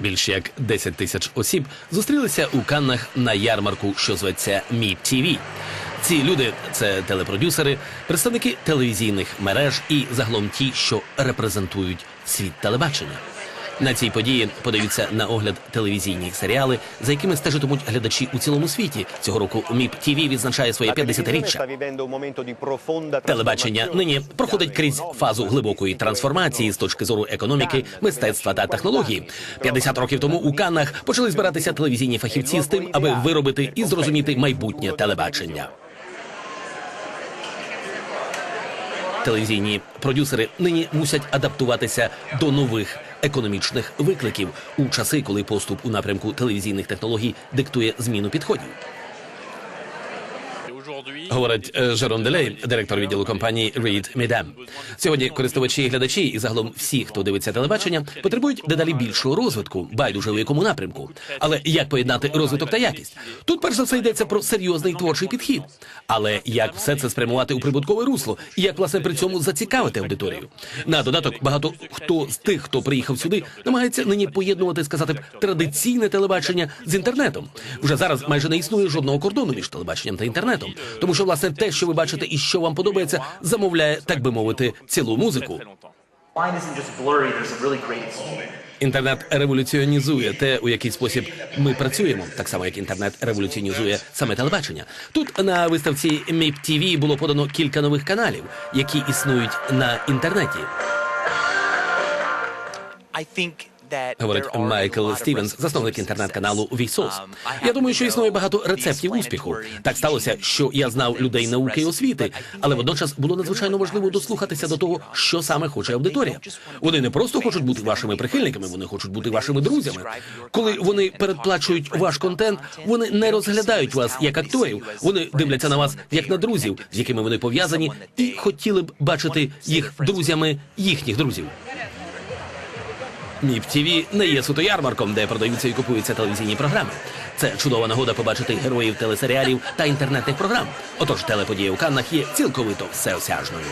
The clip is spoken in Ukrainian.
Більш як 10 тисяч осіб зустрілися у Каннах на ярмарку, що зветься Мі ТВ. Ці люди це телепродюсери, представники телевізійних мереж і загалом ті, що репрезентують світ телебачення. На цій події подаються на огляд телевізійні серіали, за якими стежитимуть глядачі у цілому світі. Цього року МІП ТВ відзначає своє 50-річчя. Телебачення нині проходить крізь фазу глибокої трансформації з точки зору економіки, мистецтва та технології. 50 років тому у Каннах почали збиратися телевізійні фахівці з тим, аби виробити і зрозуміти майбутнє телебачення. Телевізійні продюсери нині мусять адаптуватися до нових економічних викликів у часи, коли поступ у напрямку телевізійних технологій диктує зміну підходів. Говорить е, Жерон Делей, директор відділу компанії Read Midem. Сьогодні користувачі і глядачі, і загалом всі, хто дивиться телебачення, потребують дедалі більшого розвитку, байдуже у якому напрямку. Але як поєднати розвиток та якість? Тут перш за все йдеться про серйозний творчий підхід. Але як все це спрямувати у прибуткове русло, і як власне при цьому зацікавити аудиторію? На додаток багато хто з тих, хто приїхав сюди, намагається нині поєднувати, сказати б, традиційне телебачення з інтернетом. Вже зараз майже не існує жодного кордону між телебаченням та інтернетом, тому що власне те, що ви бачите і що вам подобається, замовляє, так би мовити, цілу музику. Інтернет революціонізує те, у який спосіб ми працюємо, так само як інтернет революціонізує саме телебачення. Тут на виставці MIP TV було подано кілька нових каналів, які існують на інтернеті. Говорить Майкл Стівенс, засновник інтернет-каналу. Vsauce. Um, Я думаю, що існує багато рецептів успіху. Так сталося, що я знав людей науки і освіти, але водночас було надзвичайно важливо дослухатися до того, що саме хоче аудиторія. Вони не просто хочуть бути вашими прихильниками, вони хочуть бути вашими друзями. Коли вони передплачують ваш контент, вони не розглядають вас як акторів. Вони дивляться на вас як на друзів, з якими вони пов'язані, і хотіли б бачити їх друзями їхніх друзів. Міп ТВ не є суто ярмарком, де продаються і купуються телевізійні програми. Це чудова нагода побачити героїв телесеріалів та інтернетних програм. Отож, телеподія у Каннах є цілковито всеосяжною.